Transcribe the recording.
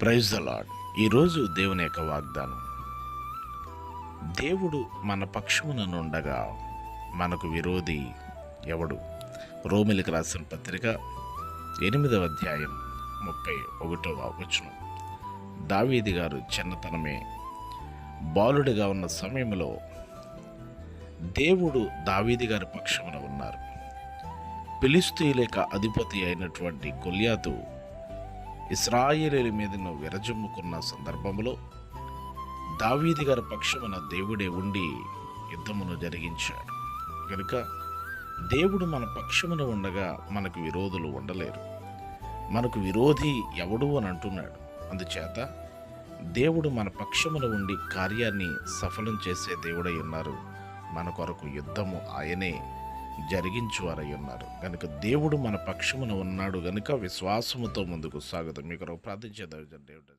Praise the lord ఈరోజు దేవుని యొక్క వాగ్దానం. దేవుడు మన పక్షమున నుండగా మనకు విరోధి ఎవడు? రోమిలికి రాసిన పత్రిక ఎనిమిదవ అధ్యాయం ముప్పై ఒకటవ వచనం. దావీది గారు చిన్నతనమే. బాలుడిగా ఉన్న సమయంలో దేవుడు దావీది గారి పక్షమున ఉన్నారు. ఫిలిస్తీయులేక అధిపతి అయినటువంటి గొల్యాతు ఇస్రాయేలీల మీదను విరజమ్ముకున్న సందర్భంలో దావీది గారి పక్షమున దేవుడే ఉండి యుద్ధమును జరిగించాడు. కనుక దేవుడు మన పక్షమున ఉండగా మనకు విరోధులు ఉండలేరు. మనకు విరోధి ఎవడు అని అంటున్నాడు. అందుచేత దేవుడు మన పక్షమున ఉండి కార్యాన్ని సఫలం చేసే దేవుడై ఉన్నారు. మన కొరకు యుద్ధము ఆయనే జరిగించువారయ్యున్నారు. కనుక దేవుడు మన పక్షమున ఉన్నాడు కనుక విశ్వాసముతో ముందుకు సాగుతాం మీకు ప్రార్థించే దేవుడు